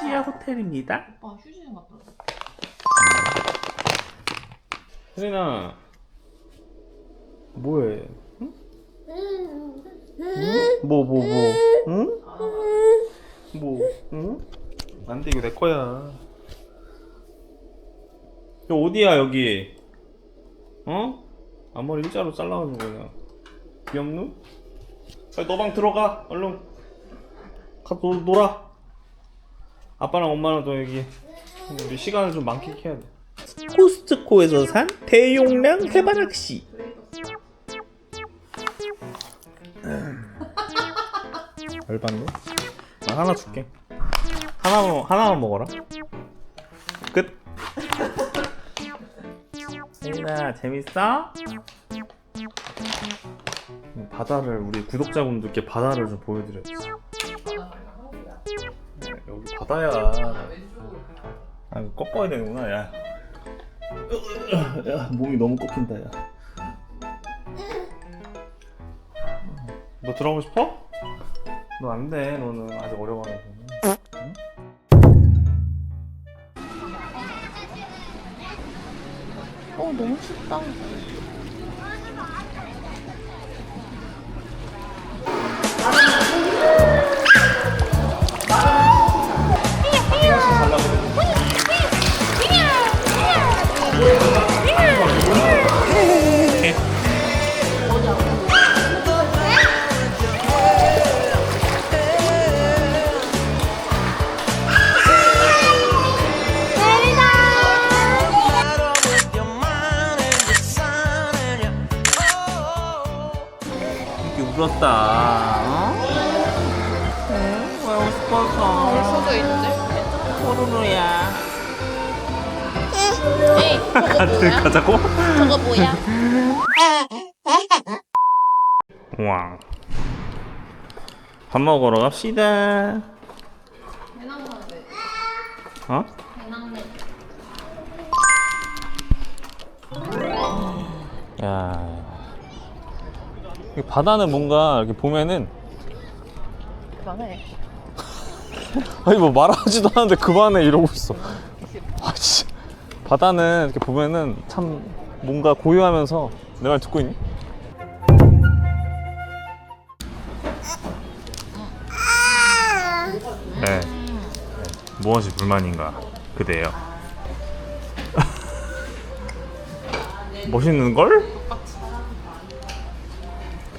시아 호텔입니다. 오빠 휴지 좀 갖다 줘. 혜린아 뭐해? 응? 뭐뭐 뭐? 응? 뭐? 응? 안 돼 이거 내 거야. 여 어디야 여기? 어? 앞머리 일자로 잘라가지고 그냥 귀엽누? 빨리 너 방 들어가 얼른 가 놀, 놀아 아빠랑 엄마랑 또 여기 우리 시간을 좀 많게 해야 돼. 코스트코에서 산 대용량 해바라기 열받네 나 하나 줄게. 하나만 하나만 먹어라. 끝. 혜인아 재밌어? 바다를 우리 구독자분들께 바다를 좀 여기 바다야 아 이거 꺾어야 되는구나 야. 야 몸이 너무 꺾인다 야. 너 들어가고 싶어? 너 안 돼 너는 아직 어려가지고 응? 어 너무 춥다. 울었다 어? 응? 가고 싶어서 수도 있는데? 포르노야 에이 저거 뭐야? 가자고? 저거 뭐야? 와. 밥 먹으러 갑시다. 어? 야. 이 바다는 뭔가 이렇게 보면은 그만해. 아니 뭐 말하지도 않는데 그만해 이러고 있어. 아 씨. 바다는 이렇게 보면은 참 뭔가 고요하면서 내 말 듣고 있니? 네. 무엇이 불만인가 그대요. 멋있는 걸?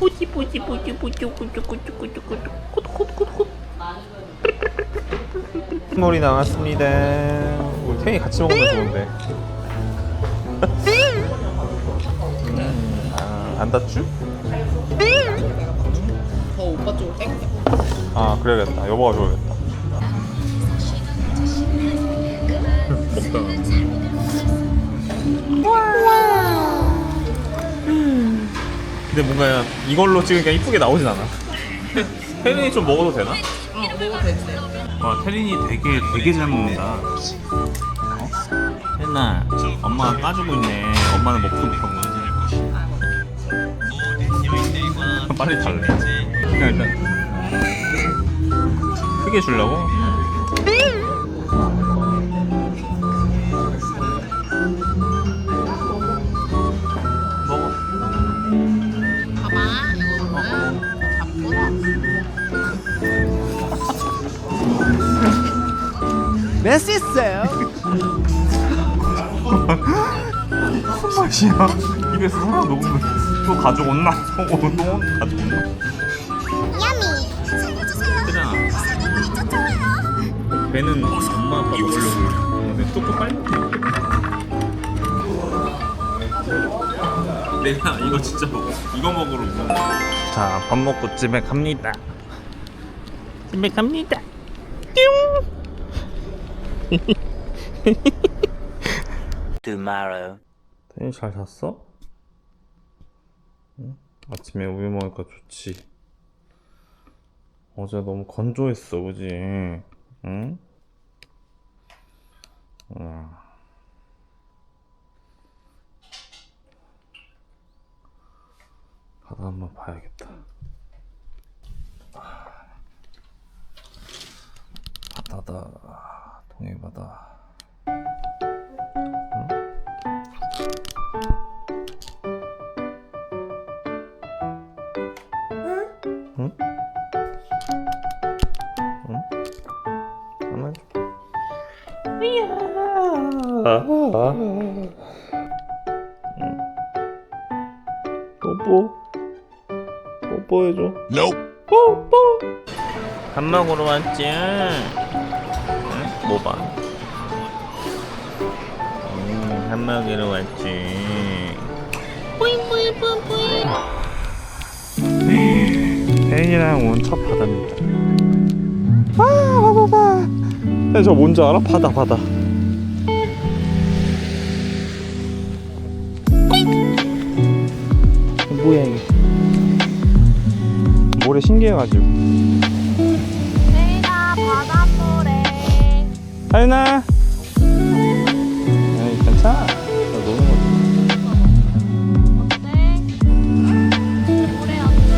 뿌지 뿌지 뿌지 뿌지 뿌지 뿌지 뿌지 뿌지 콧콧콧콧 머리 나왔습니다. 우리 태이 같이 먹으면 좋은데. 음, 아, 안 닿쥬? 더 오빠 쪽으로 땡겨. 아 그래야겠다. 여보가 줘야겠다. 먹다. 근데 뭔가 이걸로 찍으니까 이쁘게 나오진 않아. 혜린이 좀 먹어도 되나? 어 먹어도 된대. 와 태린이 되게 되게 잘 먹는다. 혜린아, 엄마가 까주고 있네. 엄마는 먹고 싶어. 빨리 달래. 그냥 일단 크게 주려고. 맛있어요. 무슨 맛이야? 입에서 하나 녹으면 또 가져온나? 또또 가져온나? 그잖아. 배는 엄마 아빠 먹으려고. 어, 내 뚜껑 빨리. 내가 이거 진짜 먹어. 이거 먹으러. 자, 밥 먹고 집에 갑니다. 집에 갑니다. Tomorrow. 태니 잘 잤어? 응? 아침에 우유 먹으니까 좋지. 어제 너무 건조했어, 그지? 응? 와. 바다 한번 봐야겠다. 바다. 응? 응? 안아줘. 응. 뽀뽀. 뽀뽀해줘. 뽀뽀. 밥 먹으러 왔지? 봐? 음, 밥 먹으러 왔지. 뿌잉 뿌잉 뿌잉 뿌잉. 혜인이랑 온 첫 바다입니다. 아, 바다다. 야, 저 뭔지 알아? 바다, 바다. 뭐야 이게? 모래 신기해가지고. 하윤아. 에이 괜찮아. 나 노는 거지. 어때? 물에 어때?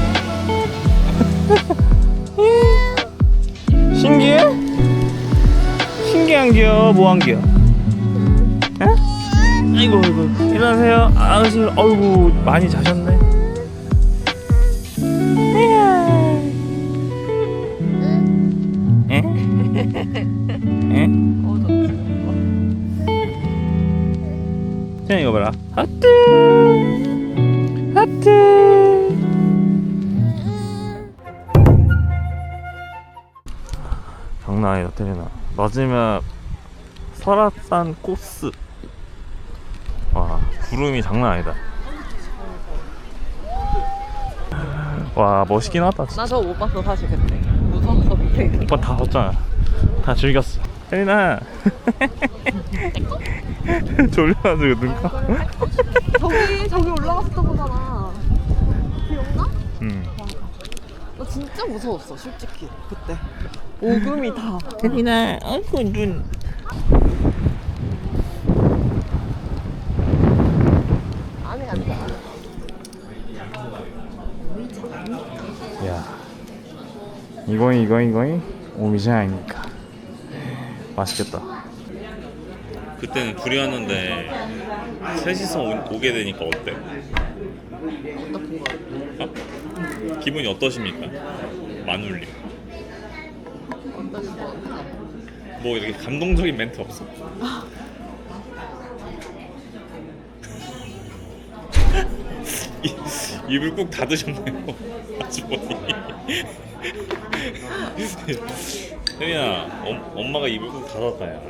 신기해? 신기한겨 뭐한겨? 에? 아이고 아이고 일어나세요 아으시 어이구 많이 자셨네 이거 봐라. 하트. 하트. 장난 아니다 테리나 마지막 설악산 코스. 와 구름이 장난 아니다. 와 멋있긴 하다 진짜. 나 저거 못 봤어 사실 그때. 무서워서 밑에 오빠 다 봤잖아. 다 즐겼어 테리나 졸려가지고 눈 감. 저기 저기 올라갔었던 거잖아. 기억나? 음. 나. 진짜 무서웠어 솔직히 그때. 오금이 다. 테리나 아이고 눈. 안해 안돼 야. 이거이 이거이 이거이? 오미지 아닙니까 맛있겠다 그때는 둘이 왔는데 셋이서 오, 게 되니까 어때? 어? 기분이 어떠십니까? 마눌님 뭐 이렇게 감동적인 멘트 없어? 이- 입을 꾹 닫으셨네요? 아주머니. 혜민아 엄, 엄마가 입을 꾹 닫았다 야